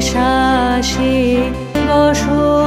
শ্বাসে বসো।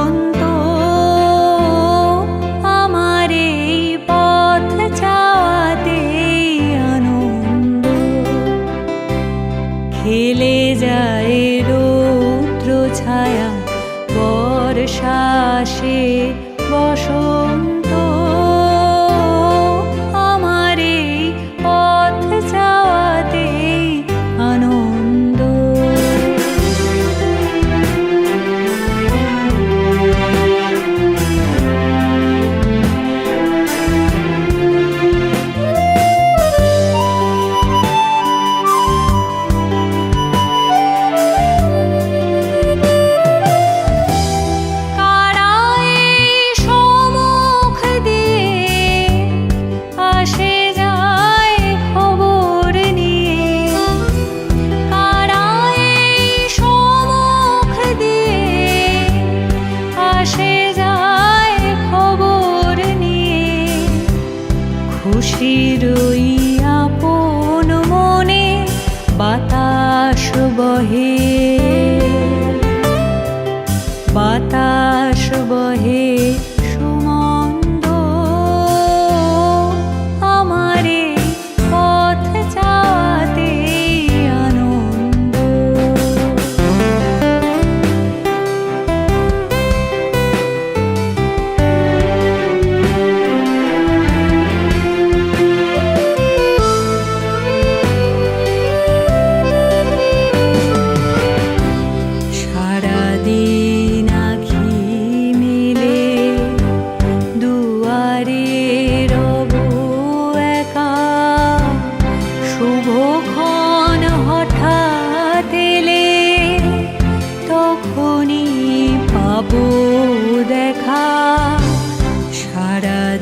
বহে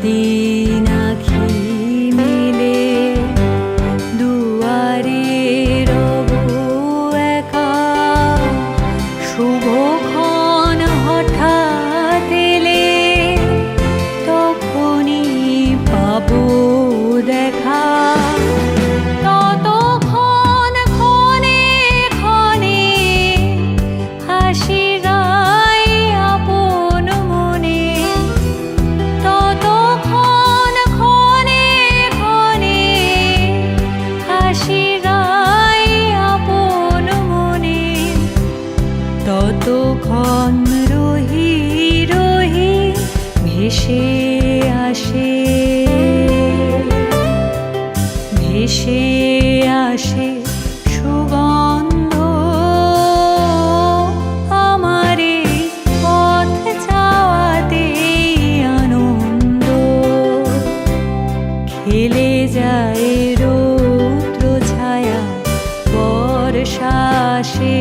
地。ভেসে আসে ভেসে আসে সুগন্ধ। আমারে খেলে যায় ছায়া বর্ষা আসে